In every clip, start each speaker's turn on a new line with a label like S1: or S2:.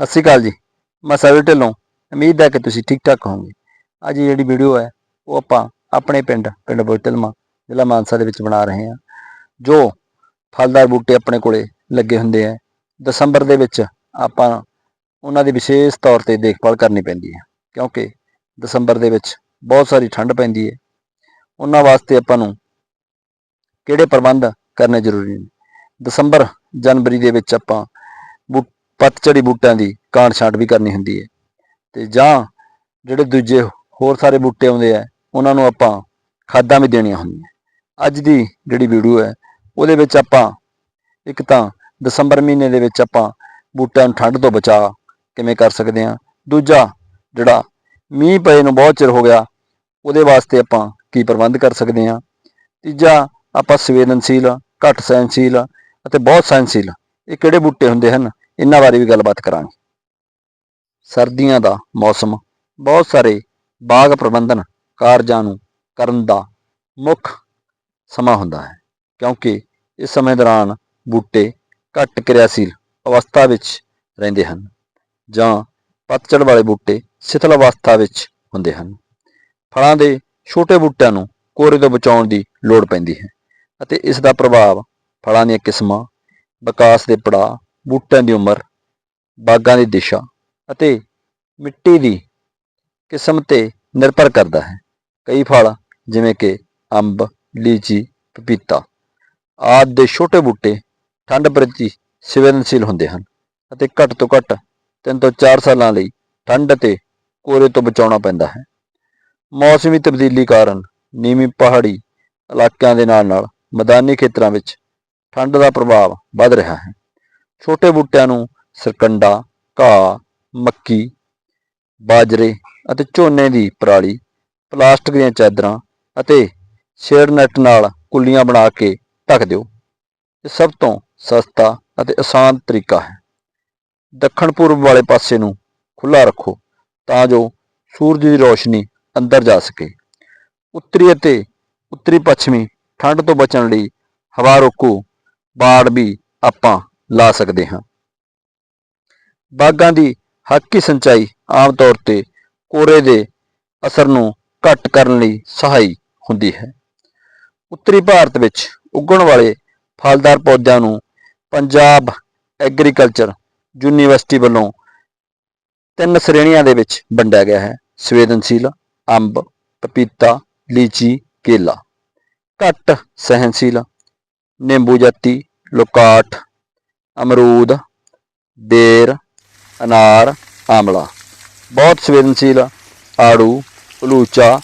S1: ਸਤਿ ਸ਼੍ਰੀ ਅਕਾਲ ਜੀ। ਮੈਂ ਸਵੀ ਢਿੱਲੋਂ। ਉਮੀਦ ਹੈ ਕਿ ਤੁਸੀਂ ਠੀਕ ਠਾਕ ਹੋਵੋਗੇ। ਅੱਜ ਜਿਹੜੀ ਵੀਡੀਓ ਹੈ, ਉਹ ਆਪਾਂ ਆਪਣੇ ਪਿੰਡ ਪਿੰਡ ਬੋਟਲਮਾ ਜ਼ਿਲ੍ਹਾ ਮਾਨਸਾ ਦੇ ਵਿੱਚ ਬਣਾ ਰਹੇ ਹਾਂ। ਜੋ ਫਲਦਾਰ ਬੂਟੇ ਆਪਣੇ ਕੋਲੇ ਲੱਗੇ ਹੁੰਦੇ ਆ ਦਸੰਬਰ ਦੇ ਵਿੱਚ ਆਪਾਂ ਉਹਨਾਂ ਦੀ ਵਿਸ਼ੇਸ਼ ਤੌਰ ਤੇ ਦੇਖਭਾਲ ਕਰਨੀ ਪੈਂਦੀ ਹੈ। ਕਿਉਂਕਿ ਦਸੰਬਰ ਦੇ ਵਿੱਚ ਬਹੁਤ ਸਾਰੀ ਠੰਡ ਪੈਂਦੀ ਹੈ। ਉਹਨਾਂ ਵਾਸਤੇ ਆਪਾਂ ਨੂੰ ਕਿਹੜੇ ਪ੍ਰਬੰਧ ਕਰਨੇ ਜ਼ਰੂਰੀ ਨੇ? ਦਸੰਬਰ, ਜਨਵਰੀ ਦੇ ਵਿੱਚ ਆਪਾਂ ਪਤਝੜੀ ਬੂਟਿਆਂ ਦੀ ਕਾਂਟ ਛਾਂਟ ਵੀ ਕਰਨੀ ਹੁੰਦੀ ਹੈ। ਤੇ ਜਾਂ ਜਿਹੜੇ ਦੂਜੇ ਹੋਰ ਸਾਰੇ ਬੂਟੇ ਆਉਂਦੇ ਆ, ਉਹਨਾਂ ਨੂੰ ਆਪਾਂ ਖਾਦਾਂ ਵੀ ਦੇਣੀਆਂ ਹੁੰਦੀਆਂ। ਅੱਜ ਦੀ ਜਿਹੜੀ ਵੀਡੀਓ ਹੈ, ਉਹਦੇ ਵਿੱਚ ਆਪਾਂ ਇੱਕ ਤਾਂ ਦਸੰਬਰ ਮਹੀਨੇ ਦੇ ਵਿੱਚ ਆਪਾਂ ਬੂਟਿਆਂ ਨੂੰ ਠੰਡ ਤੋਂ ਬਚਾ ਕਿਵੇਂ ਕਰ ਸਕਦੇ ਹਾਂ। ਦੂਜਾ ਜਿਹੜਾ ਮੀਂਹ ਪਏ ਨੂੰ ਬਹੁਤ ਚਿਰ ਹੋ ਗਿਆ, ਉਹਦੇ ਵਾਸਤੇ ਆਪਾਂ ਕੀ ਪ੍ਰਬੰਧ ਕਰ ਸਕਦੇ ਹਾਂ। ਤੀਜਾ, ਆਪਾਂ ਸੰਵੇਦਨਸ਼ੀਲ, ਘੱਟ ਸਹਿਨਸ਼ੀਲ ਅਤੇ ਬਹੁਤ ਸਹਿਨਸ਼ੀਲ ਇਹ ਕਿਹੜੇ ਬੂਟੇ ਹੁੰਦੇ ਹਨ? ਇਹਨਾਂ ਬਾਰੇ ਵੀ ਗੱਲਬਾਤ ਕਰਾਂਗੇ। ਸਰਦੀਆਂ ਦਾ ਮੌਸਮ, ਬਹੁਤ ਸਾਰੇ ਬਾਗ ਪ੍ਰਬੰਧਨ ਕਾਰਜਾਂ ਨੂੰ ਕਰਨ ਦਾ ਮੁੱਖ ਸਮਾਂ ਹੁੰਦਾ ਹੈ, ਕਿਉਂਕਿ ਇਸ ਸਮੇਂ ਦੌਰਾਨ ਬੂਟੇ ਘੱਟ ਕਿਰਿਆਸ਼ੀਲ ਅਵਸਥਾ ਵਿੱਚ ਰਹਿੰਦੇ ਹਨ ਜਾਂ ਪਤਝੜ ਵਾਲੇ ਬੂਟੇ ਸਿਥਲ ਅਵਸਥਾ ਵਿੱਚ ਹੁੰਦੇ ਹਨ। ਫਲਾਂ ਦੇ ਛੋਟੇ ਬੂਟਿਆਂ ਨੂੰ ਕੋਰੇ ਤੋਂ ਬਚਾਉਣ ਦੀ ਲੋੜ ਪੈਂਦੀ ਹੈ ਅਤੇ ਇਸ ਦਾ ਪ੍ਰਭਾਵ ਫਲਾਂ ਦੀਆਂ ਕਿਸਮਾਂ ਵਿਕਾਸ ਦੇ ਪੜਾਅ ਬੂਟਿਆਂ ਦੀ ਉਮਰ, ਬਾਗਾਂ ਦੀ ਦਿਸ਼ਾ ਅਤੇ ਮਿੱਟੀ ਦੀ ਕਿਸਮ ਤੇ ਨਿਰਭਰ ਕਰਦਾ ਹੈ। ਕਈ ਫਲ ਜਿਵੇਂ ਕਿ ਅੰਬ, ਲੀਚੀ, ਪਪੀਤਾ ਆਦਿ ਦੇ ਛੋਟੇ ਬੂਟੇ ਠੰਡ ਪ੍ਰਤੀ ਸੰਵੇਦਨਸ਼ੀਲ ਹੁੰਦੇ ਹਨ ਅਤੇ ਘੱਟ ਤੋਂ ਘੱਟ 3 ਤੋਂ 4 ਸਾਲਾਂ ਲਈ ਠੰਡ ਅਤੇ ਕੋਰੇ ਤੋਂ ਬਚਾਉਣਾ ਪੈਂਦਾ ਹੈ। ਮੌਸਮੀ ਤਬਦੀਲੀ ਕਾਰਨ ਨੀਵੀਂ ਪਹਾੜੀ ਇਲਾਕਿਆਂ ਦੇ ਨਾਲ ਨਾਲ ਮੈਦਾਨੀ ਖੇਤਰਾਂ ਵਿੱਚ ਠੰਡ ਦਾ ਪ੍ਰਭਾਵ ਵੱਧ ਰਿਹਾ ਹੈ। ਛੋਟੇ ਬੂਟਿਆਂ ਨੂੰ ਸਰਕੰਡਾ, ਘਾਹ, ਮੱਕੀ, ਬਾਜਰੇ ਅਤੇ ਝੋਨੇ ਦੀ ਪਰਾਲੀ, ਪਲਾਸਟਿਕ ਦੀਆਂ ਚਾਦਰਾਂ ਅਤੇ ਸ਼ੇਡ ਨੈੱਟ ਨਾਲ ਕੁੱਲੀਆਂ ਬਣਾ ਕੇ ਢੱਕ ਦਿਓ। ਇਹ ਸਭ ਤੋਂ ਸਸਤਾ ਅਤੇ ਆਸਾਨ ਤਰੀਕਾ ਹੈ। ਦੱਖਣ ਪੂਰਬ ਵਾਲੇ ਪਾਸੇ ਨੂੰ ਖੁੱਲਾ ਰੱਖੋ ਤਾਂ ਜੋ ਸੂਰਜ ਦੀ ਰੋਸ਼ਨੀ ਅੰਦਰ ਜਾ ਸਕੇ। ਉੱਤਰੀ ਅਤੇ ਉੱਤਰੀ ਪੱਛਮੀ ਠੰਡ ਤੋਂ ਬਚਣ ਲਈ ਹਵਾ ਰੋਕੂ। ਬਾੜ ਵੀ ਆਪਾਂ ਲਾ ਸਕਦੇ ਹਾਂ। ਬਾਗਾਂ ਦੀ ਹੱਕੀ ਸਿੰਚਾਈ ਆਮ ਤੌਰ ਤੇ ਕੋਰੇ ਦੇ ਅਸਰ ਨੂੰ ਘੱਟ ਕਰਨ ਲਈ ਸਹਾਈ ਹੁੰਦੀ ਹੈ। ਉੱਤਰੀ ਭਾਰਤ ਵਿੱਚ ਉੱਗਣ ਵਾਲੇ ਫਲਦਾਰ ਪੌਦਿਆਂ ਨੂੰ ਪੰਜਾਬ ਐਗਰੀਕਲਚਰ ਯੂਨੀਵਰਸਿਟੀ ਵੱਲੋਂ ਤਿੰਨ ਸ਼੍ਰੇਣੀਆਂ ਦੇ ਵਿੱਚ ਵੰਡਿਆ ਗਿਆ ਹੈ। ਸੰਵੇਦਨਸ਼ੀਲ ਅੰਬ, ਪਪੀਤਾ, ਲੀਚੀ, ਕੇਲਾ। ਘੱਟ ਸਹਿਨਸ਼ੀਲ ਨਿੰਬੂ ਜਾਤੀ ਲੋਕਾਠ ਅਮਰੂਦ, ਬੇਰ, ਅਨਾਰ, ਆਮਲਾ। ਬਹੁਤ ਸੰਵੇਦਨਸ਼ੀਲ ਆੜੂ ਉਲੂਚਾ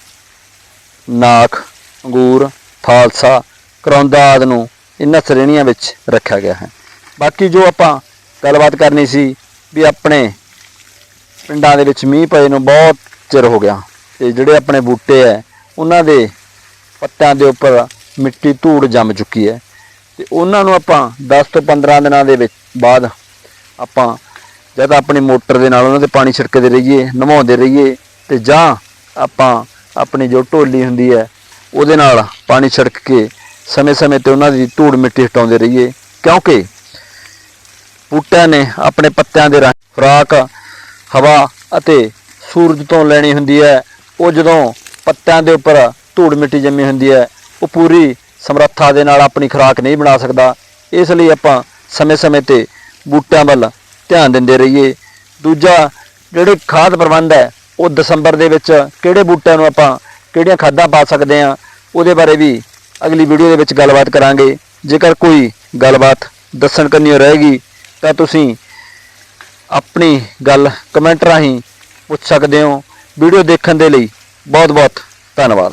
S1: ਨਾਖ, ਅੰਗੂਰ, ਥਾਲਸਾ, ਕਰੌਂਦਾ ਆਦਿ ਨੂੰ ਇਹਨਾਂ ਸ਼੍ਰੇਣੀਆਂ ਵਿੱਚ ਰੱਖਿਆ ਗਿਆ ਹੈ। ਬਾਕੀ ਜੋ ਆਪਾਂ ਗੱਲਬਾਤ ਕਰਨੀ ਸੀ ਵੀ ਆਪਣੇ ਪਿੰਡਾਂ ਦੇ ਵਿੱਚ ਮੀਂਹ ਪਏ ਨੂੰ ਬਹੁਤ ਚਿਰ ਹੋ ਗਿਆ ਤੇ ਜਿਹੜੇ ਆਪਣੇ ਬੂਟੇ ਐ ਉਹਨਾਂ ਦੇ ਪੱਤਿਆਂ ਦੇ ਉੱਪਰ ਮਿੱਟੀ ਧੂੜ ਜੰਮ ਚੁੱਕੀ ਹੈ। ਤੇ ਉਹਨਾਂ ਨੂੰ ਆਪਾਂ 10 ਤੋਂ 15 ਦਿਨਾਂ ਦੇ ਵਿੱਚ ਬਾਅਦ ਆਪਾਂ ਜਦ ਆਪਣੀ ਮੋਟਰ ਦੇ ਨਾਲ ਉਹਨਾਂ 'ਤੇ ਪਾਣੀ ਛਿੜਕਦੇ ਰਹੀਏ ਨਵਾਉਂਦੇ ਰਹੀਏ ਤੇ ਜਾਂ ਆਪਾਂ ਆਪਣੀ ਜੋ ਢੋਲੀ ਹੁੰਦੀ ਹੈ, ਉਹਦੇ ਨਾਲ ਪਾਣੀ ਛਿੜਕ ਕੇ ਸਮੇਂ-ਸਮੇਂ ਤੇ ਉਹਨਾਂ ਦੀ ਧੂੜ ਮਿੱਟੀ ਹਟਾਉਂਦੇ ਰਹੀਏ। ਕਿਉਂਕਿ ਬੂਟਿਆਂ ਨੇ ਆਪਣੇ ਪੱਤਿਆਂ ਦੇ ਰਾਹੀਂ ਖੁਰਾਕ, ਹਵਾ ਅਤੇ ਸੂਰਜ ਤੋਂ ਲੈਣੀ ਹੁੰਦੀ ਹੈ। ਉਹ ਜਦੋਂ ਪੱਤਿਆਂ ਦੇ ਉੱਪਰ ਧੂੜ ਮਿੱਟੀ ਜੰਮੀ ਹੁੰਦੀ ਹੈ, ਉਹ ਪੂਰੀ ਸਮਰੱਥਾ ਦੇ ਨਾਲ ਆਪਣੀ ਖੁਰਾਕ ਨਹੀਂ ਬਣਾ ਸਕਦਾ। ਇਸ ਲਈ ਆਪਾਂ ਸਮੇਂ-ਸਮੇਂ ਤੇ ਬੂਟਿਆਂ ਵੱਲ ਧਿਆਨ ਦਿੰਦੇ ਰਹੀਏ। ਦੂਜਾ, ਜਿਹੜੇ ਖਾਦ ਪ੍ਰਬੰਧ ਹੈ, ਉਹ ਦਸੰਬਰ ਦੇ ਵਿੱਚ ਕਿਹੜੇ ਬੂਟਿਆਂ ਨੂੰ ਆਪਾਂ ਕਿਹੜੀਆਂ ਖਾਦਾਂ ਪਾ ਸਕਦੇ ਹਾਂ, ਉਹਦੇ ਬਾਰੇ ਵੀ ਅਗਲੀ ਵੀਡੀਓ ਦੇ ਵਿੱਚ ਗੱਲਬਾਤ ਕਰਾਂਗੇ। ਜੇਕਰ ਕੋਈ ਗੱਲਬਾਤ ਦੱਸਣ ਕਰਨੀ ਰਹੇਗੀ, ਤਾਂ ਤੁਸੀਂ ਆਪਣੀ ਗੱਲ ਕਮੈਂਟ ਰਾਹੀਂ ਪੁੱਛ ਸਕਦੇ ਹੋ। ਵੀਡੀਓ ਦੇਖਣ ਦੇ ਲਈ ਬਹੁਤ ਬਹੁਤ ਧੰਨਵਾਦ।